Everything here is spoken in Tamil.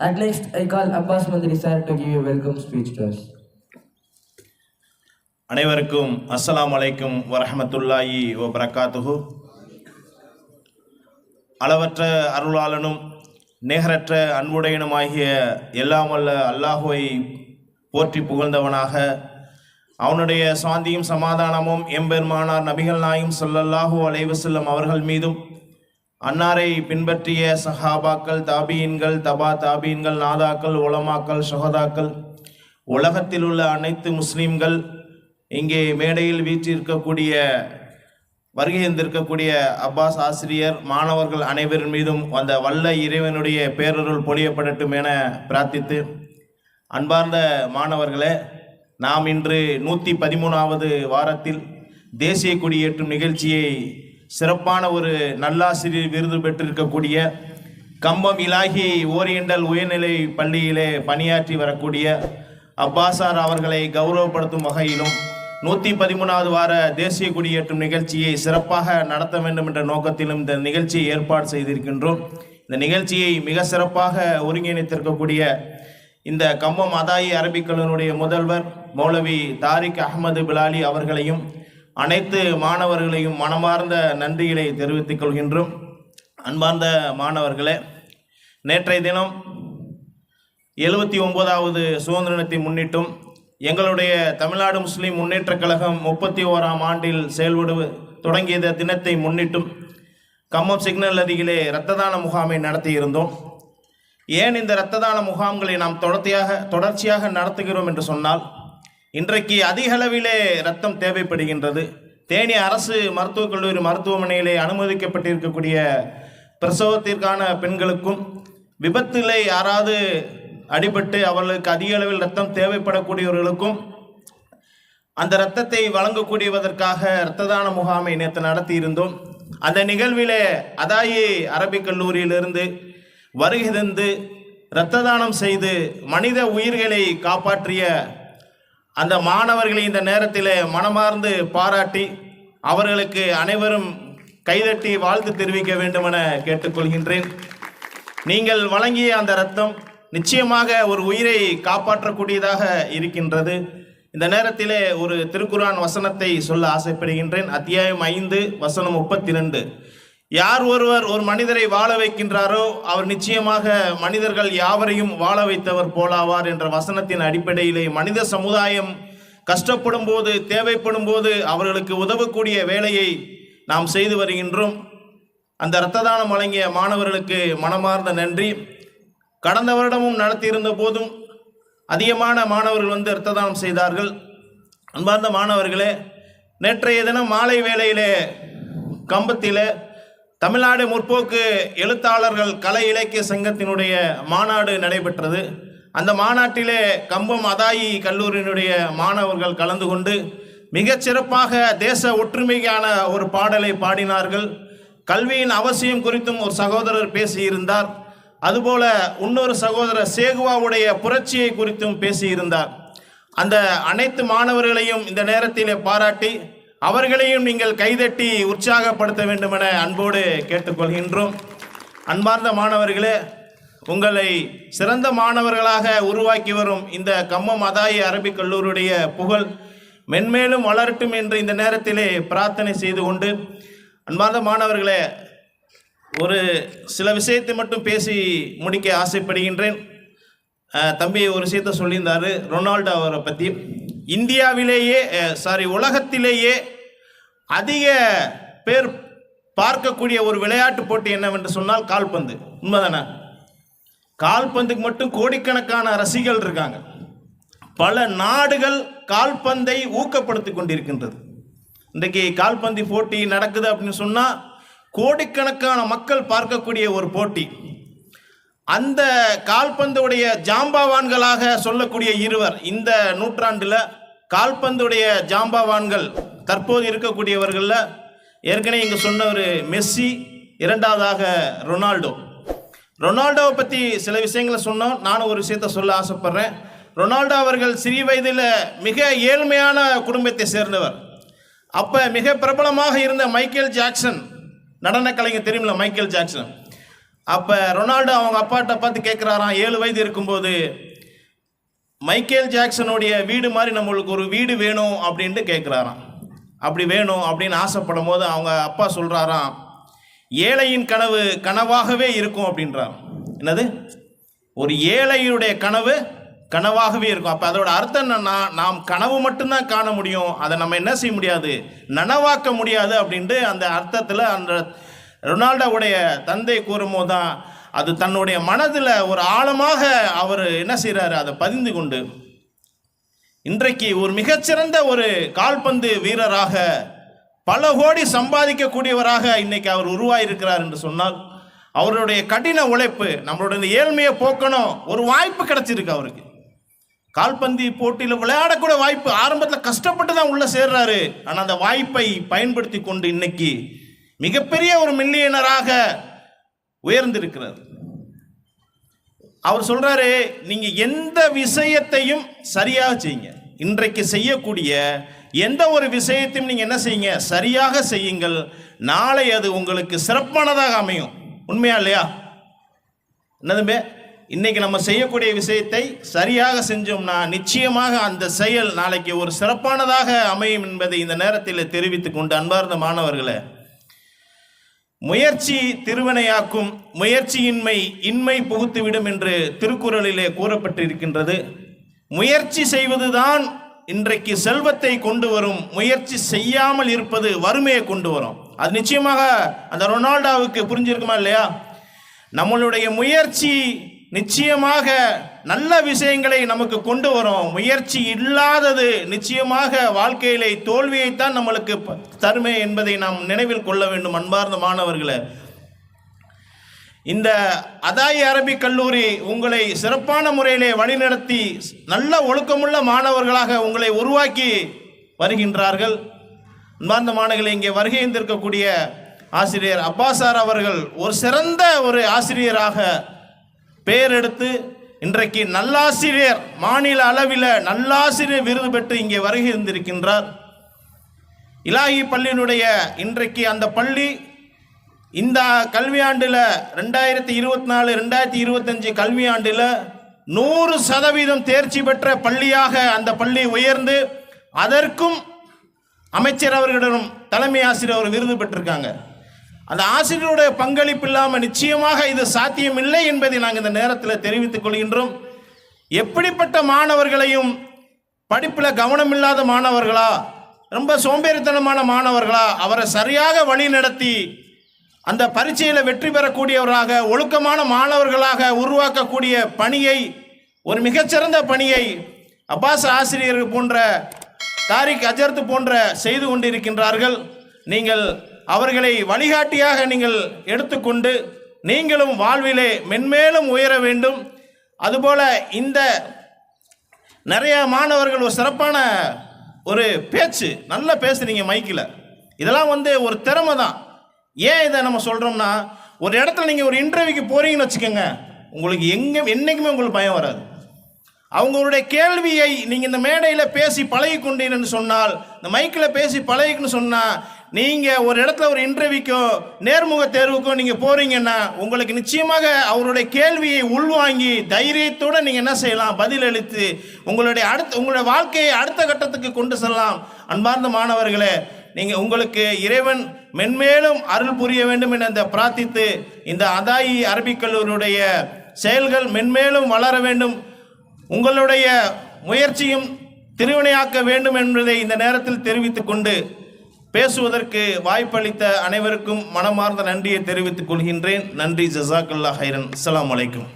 At least I call Abbas Mandri sir to give a welcome speech to us. அனைவருக்கும் அஸ்ஸலாம் அலைக்கும் வரஹமத்துல்லாயி ஓ பரக்காத்துஹு அளவற்ற அருளாளனும் நேகரற்ற அன்புடையனுமாகிய எல்லாம் வல்ல அல்லாஹுவை போற்றி புகழ்ந்தவனாக அவனுடைய சாந்தியும் சமாதானமும் எம்பெருமானார் நபிகள் நாயும் ஸல்லல்லாஹு அலைவசல்லம் அவர்கள் மீதும் அன்னாரை பின்பற்றிய சஹாபாக்கள் தாபீன்கள் தபா தாபீன்கள் நாதாக்கள் உலமாக்கள் ஷஹதாக்கள் உலகத்தில் உள்ள அனைத்து முஸ்லீம்கள் இங்கே மேடையில் வீற்றிருக்கக்கூடிய வருகை இருந்திருக்கக்கூடிய அப்பாஸ் ஆசிரியர் மாணவர்கள் அனைவரின் மீதும் அந்த வல்ல இறைவனுடைய பேரருள் பொழியப்படட்டும் என பிரார்த்தித்து அன்பார்ந்த மாணவர்களே நாம் இன்று நூற்றி பதிமூணாவது வாரத்தில் தேசிய கொடியேற்றும் நிகழ்ச்சியை சிறப்பான ஒரு நல்லாசிரியர் விருது பெற்றிருக்கக்கூடிய கம்பம் இலாகி ஓரியண்டல் உயர்நிலை பள்ளியிலே பணியாற்றி வரக்கூடிய அப்பாசார் அவர்களை கௌரவப்படுத்தும் வகையிலும் நூற்றி பதிமூணாவது வார தேசிய கொடியேற்றும் நிகழ்ச்சியை சிறப்பாக நடத்த வேண்டும் என்ற நோக்கத்திலும் இந்த நிகழ்ச்சியை ஏற்பாடு செய்திருக்கின்றோம். இந்த நிகழ்ச்சியை மிக சிறப்பாக ஒருங்கிணைத்திருக்கக்கூடிய இந்த கம்பம் அதாயி அரபிக் கல்லூரியுடைய முதல்வர் மௌலவி தாரிக் அகமது பிலாலி அவர்களையும் அனைத்து மாணவர்களையும் மனமார்ந்த நன்றிகளை தெரிவித்துக் கொள்கின்றோம். அன்பார்ந்த மாணவர்களே நேற்றைய தினம் எழுபத்தி ஒன்பதாவது சுதந்திர தினத்தை முன்னிட்டும் எங்களுடைய தமிழ்நாடு முஸ்லீம் முன்னேற்றக் கழகம் முப்பத்தி ஓராம் ஆண்டில் செயல்படு தொடங்கிய தினத்தை முன்னிட்டும் கம்மம் சிக்னல் அருகிலே இரத்த தான முகாமை நடத்தியிருந்தோம். ஏன் இந்த இரத்த தான முகாம்களை நாம் தொடர்ச்சியாக தொடர்ச்சியாக நடத்துகிறோம் என்று சொன்னால் இன்றைக்கு அதிக அளவிலே ரத்தம் தேவைப்படுகின்றது. தேனி அரசு மருத்துவக் கல்லூரி மருத்துவமனையிலே அனுமதிக்கப்பட்டிருக்கக்கூடிய பிரசவத்திற்கான பெண்களுக்கும் விபத்திலே யாராவது அடிபட்டு அவர்களுக்கு அதிக அளவில் ரத்தம் தேவைப்படக்கூடியவர்களுக்கும் அந்த இரத்தத்தை வழங்கக்கூடியவதற்காக இரத்த தான முகாமை நேற்று நடத்தியிருந்தோம். அந்த நிகழ்விலே அதாயி அரபிக் கல்லூரியிலிருந்து வருகை தந்து இரத்த தானம் செய்து மனித உயிர்களை காப்பாற்றிய அந்த மாணவர்களை இந்த நேரத்தில் மனமார்ந்து பாராட்டி அவர்களுக்கு அனைவரும் கைதட்டி வாழ்த்து தெரிவிக்க வேண்டுமென கேட்டுக்கொள்கின்றேன். நீங்கள் வழங்கிய அந்த ரத்தம் நிச்சயமாக ஒரு உயிரை காப்பாற்றக்கூடியதாக இருக்கின்றது. இந்த நேரத்திலே ஒரு திருக்குரான் வசனத்தை சொல்ல ஆசைப்படுகின்றேன். அத்தியாயம் ஐந்து வசனம் முப்பத்தி ரெண்டு யார் ஒருவர் ஒரு மனிதரை வாழ வைக்கின்றாரோ அவர் நிச்சயமாக மனிதர்கள் யாவரையும் வாழ வைத்தவர் போலாவார் என்ற வசனத்தின் அடிப்படையிலே மனித சமுதாயம் கஷ்டப்படும் போது தேவைப்படும் போது அவர்களுக்கு உதவக்கூடிய வேலையை நாம் செய்து வருகின்றோம். அந்த இரத்த தானம் வழங்கிய மாணவர்களுக்கு மனமார்ந்த நன்றி. கடந்த வருடமும் நடத்தியிருந்த போதும் அதிகமான மாணவர்கள் வந்து இரத்த தானம் செய்தார்கள். அன்பார்ந்த மாணவர்களே நேற்றைய தினம் மாலை வேளையிலே கம்பத்திலே தமிழ்நாடு முற்போக்கு எழுத்தாளர்கள் கலை இலக்கிய சங்கத்தினுடைய மாநாடு நடைபெற்றது. அந்த மாநாட்டிலே கம்பம் அதாயி கல்லூரியினுடைய மாணவர்கள் கலந்து கொண்டு மிகச்சிறப்பாக தேச ஒற்றுமைக்கான ஒரு பாடலை பாடினார்கள். கல்வியின் அவசியம் குறித்தும் ஒரு சகோதரர் பேசியிருந்தார். அதுபோல இன்னொரு சகோதரர் சேகுவாவுடைய புரட்சியை குறித்தும் பேசியிருந்தார். அந்த அனைத்து மாணவர்களையும் இந்த நேரத்திலே பாராட்டி அவர்களையும் நீங்கள் கைதட்டி உற்சாகப்படுத்த வேண்டும் என அன்போடு கேட்டுக்கொள்கின்றோம். அன்பார்ந்த மாணவர்களே உங்களை சிறந்த மாணவர்களாக உருவாக்கி வரும் இந்த கம்மம் அதாயி அரபிக் கல்லூரியுடைய புகழ் மென்மேலும் வளரட்டும் என்று இந்த நேரத்திலே பிரார்த்தனை செய்து கொண்டு அன்பார்ந்த மாணவர்களே ஒரு சில விஷயத்தை மட்டும் பேசி முடிக்க ஆசைப்படுகின்றேன். தம்பி ஒரு விஷயத்த சொல்லியிருந்தார் ரொனால்டோ அவரை பற்றி இந்தியாவிலேயே சாரி உலகத்திலேயே அதிக பேர் பார்க்கக்கூடிய ஒரு விளையாட்டு போட்டி என்னவென்று சொன்னால் கால்பந்து. உண்மைதானே? கால்பந்துக்கு மட்டும் கோடிக்கணக்கான ரசிகர்கள் இருக்காங்க. பல நாடுகள் கால்பந்தை ஊக்கப்படுத்தி கொண்டிருக்கின்றது. இன்றைக்கு கால்பந்து போட்டி நடக்குது அப்படின்னு சொன்னால் கோடிக்கணக்கான மக்கள் பார்க்கக்கூடிய ஒரு போட்டி. அந்த கால்பந்துடைய ஜாம்பவான்களாக சொல்லக்கூடிய இருவர் இந்த நூற்றாண்டில் கால்பந்துடைய ஜாம்பாவான்கள் தற்போது இருக்கக்கூடியவர்களில் ஏற்கனவே இங்கே சொன்ன ஒரு மெஸ்ஸி இரண்டாவதாக ரொனால்டோ. ரொனால்டோவை பற்றி சில விஷயங்களை சொன்னோம். நானும் ஒரு விஷயத்த சொல்ல ஆசைப்பட்றேன். ரொனால்டோ அவர்கள் சிறிய வயதில் மிக ஏழ்மையான குடும்பத்தை சேர்ந்தவர். அப்போ மிக பிரபலமாக இருந்த மைக்கேல் ஜாக்சன் நடன கலைஞர் தெரியுமில்ல மைக்கேல் ஜாக்சன். அப்போ ரொனால்டோ அவங்க அப்பாட்ட பார்த்து கேட்குறாராம் ஏழு வயது இருக்கும்போது மைக்கேல் ஜாக்சனுடைய வீடு மாதிரி நம்மளுக்கு ஒரு வீடு வேணும் அப்படின்ட்டு கேட்குறாராம் அப்படி வேணும் அப்படின்னு ஆசைப்படும் போது அவங்க அப்பா சொல்கிறாராம் ஏழையின் கனவு கனவாகவே இருக்கும் அப்படின்றார். என்னது? ஒரு ஏழையுடைய கனவு கனவாகவே இருக்கும். அப்போ அதோட அர்த்தம் என்னன்னா நாம் கனவு மட்டும்தான் காண முடியும். அதை நம்ம என்ன செய்ய முடியாது? நனவாக்க முடியாது அப்படின்ட்டு அந்த அர்த்தத்தில் அந்த ரொனால்டோவுடைய தந்தை கூறும்போது தான் அது தன்னுடைய மனதில் ஒரு ஆழமாக அவர் என்ன செய்கிறாரு அதை பதிந்து கொண்டு இன்றைக்கு ஒரு மிகச்சிறந்த ஒரு கால்பந்து வீரராக பல கோடி சம்பாதிக்கக்கூடியவராக இன்னைக்கு அவர் உருவாயிருக்கிறார் என்று சொன்னால் அவருடைய கடின உழைப்பு நம்மளுடைய ஏழ்மையை போக்கணும் ஒரு வாய்ப்பு கிடைச்சிருக்கு அவருக்கு. கால்பந்து போட்டியில் விளையாடக்கூட வாய்ப்பு ஆரம்பத்தில் கஷ்டப்பட்டு தான் உள்ளே சேர்றாரு. ஆனால் அந்த வாய்ப்பை பயன்படுத்தி கொண்டு இன்னைக்கு மிகப்பெரிய ஒரு மில்லியனராக உயர்ந்திருக்கிறார் அவர் சொல்றாரு நீங்க எந்த விஷயத்தையும் சரியாக செய்யுங்க. இன்றைக்கு செய்யக்கூடிய எந்த ஒரு விஷயத்தையும் நீங்க என்ன செய்யுங்க? சரியாக செய்யுங்கள். நாளை அது உங்களுக்கு சிறப்பானதாக அமையும். உண்மையா இல்லையா? என்னதுமே இன்னைக்கு நம்ம செய்யக்கூடிய விஷயத்தை சரியாக செஞ்சோம்னா நிச்சயமாக அந்த செயல் நாளைக்கு ஒரு சிறப்பானதாக அமையும் என்பதை இந்த நேரத்தில் தெரிவித்துக் கொண்டு அன்பார்ந்த மாணவர்களை முயற்சி திருவினையாக்கும் முயற்சியின்மை இன்மை புகுத்துவிடும் என்று திருக்குறளிலே கூறப்பட்டிருக்கின்றது. முயற்சி செய்வதுதான் இன்றைக்கு செல்வத்தை கொண்டு வரும் முயற்சி செய்யாமல் இருப்பது வறுமையை கொண்டு வரும். அது நிச்சயமாக அந்த ரொனால்டாவுக்கு புரிஞ்சிருக்குமா இல்லையா? நம்மளுடைய முயற்சி நிச்சயமாக நல்ல விஷயங்களை நமக்கு கொண்டு வரும். முயற்சி இல்லாதது நிச்சயமாக வாழ்க்கையிலே தோல்வியைத்தான் நம்மளுக்கு தருமை தருமே என்பதை நாம் நினைவில் கொள்ள வேண்டும் அன்பார்ந்த மாணவர்களை. இந்த அதாய் அரபிக் கல்லூரி உங்களை சிறப்பான முறையிலே வழிநடத்தி நல்ல ஒழுக்கமுள்ள மாணவர்களாக உங்களை உருவாக்கி வருகின்றார்கள். அன்பார்ந்த மாணவர்களை இங்கே வருகை இருந்திருக்கக்கூடிய ஆசிரியர் அப்பாசார் அவர்கள் ஒரு சிறந்த ஒரு ஆசிரியராக பெயர் எடுத்து இன்றைக்கு நல்லாசிரியர் மாநில அளவில் நல்லாசிரியர் விருது பெற்று இங்கே வருகை இருந்திருக்கின்றார் இலாகி பள்ளியினுடைய இன்றைக்கு அந்த பள்ளி இந்த கல்வியாண்டில் ரெண்டாயிரத்தி இருபத்தி நாலு ரெண்டாயிரத்தி இருபத்தஞ்சு கல்வியாண்டில் நூறு சதவீதம் தேர்ச்சி பெற்ற பள்ளியாக அந்த பள்ளி உயர்ந்து அதற்கும் அமைச்சர் அவர்களிடம் தலைமை ஆசிரியர் விருது பெற்றிருக்காங்க. அந்த ஆசிரியருடைய பங்களிப்பு இல்லாமல் நிச்சயமாக இது சாத்தியம் இல்லை என்பதை நாங்கள் இந்த நேரத்தில் தெரிவித்துக் கொள்கின்றோம். எப்படிப்பட்ட மாணவர்களையும் படிப்பில் கவனம் இல்லாத மாணவர்களா ரொம்ப சோம்பேறித்தனமான மாணவர்களா அவரை சரியாக வழி நடத்தி அந்த பரீட்சையில் வெற்றி பெறக்கூடியவராக ஒழுக்கமான மாணவர்களாக உருவாக்கக்கூடிய பணியை ஒரு மிகச்சிறந்த பணியை அப்பாஸ் ஆசிரியர் போன்ற தாரிக் அஜர்த் போன்ற செய்து கொண்டிருக்கின்றார்கள். நீங்கள் அவர்களை வழிகாட்டியாக நீங்கள் எடுத்துக்கொண்டு நீங்களும் வாழ்விலே மென்மேலும் உயர வேண்டும். அதுபோல் இந்த நிறைய மாணவர்கள் ஒரு சிறப்பான ஒரு பேச்சு நல்லா பேசுறீங்க மைக்கில். இதெல்லாம் வந்து ஒரு திறமை தான். ஏன் இதை நம்ம சொல்கிறோம்னா ஒரு இடத்துல நீங்கள் ஒரு இன்டர்வியூக்கு போகிறீங்கன்னு வச்சுக்கோங்க உங்களுக்கு எங்கே என்றைக்குமே உங்களுக்கு பயம் வராது. அவங்களுடைய கேள்வியை நீங்கள் இந்த மேடையில் பேசி பழகி கொண்டீங்கன்னு சொன்னால் இந்த மைக்கில் பேசி பழகிக்கணும்னு சொன்னால் நீங்கள் ஒரு இடத்துல ஒரு இன்டர்வியூக்கோ நேர்முக தேர்வுக்கோ நீங்கள் போகிறீங்கன்னா உங்களுக்கு நிச்சயமாக அவருடைய கேள்வியை உள்வாங்கி தைரியத்தோடு நீங்கள் என்ன செய்யலாம்? பதிலளித்து உங்களுடைய அடுத்த உங்களுடைய வாழ்க்கையை அடுத்த கட்டத்துக்கு கொண்டு செல்லலாம். அன்பார்ந்த மாணவர்களே நீங்கள் உங்களுக்கு இறைவன் மென்மேலும் அருள் புரிய வேண்டும் என இந்த பிரார்த்தித்து இந்த அதாயி அரபிக் கல்லூரியுடைய செயல்கள் மென்மேலும் வளர வேண்டும். உங்களுடைய முயற்சியும் திருவினையாக்க வேண்டும் என்பதை இந்த நேரத்தில் தெரிவித்துக் கொண்டு பேசுவதற்கு வாய்ப்பளித்த அனைவருக்கும் மனமார்ந்த நன்றியை தெரிவித்துக் கொள்கின்றேன். நன்றி ஜசாக்கல்லா ஹைரன் அலாம் அலைக்கும்.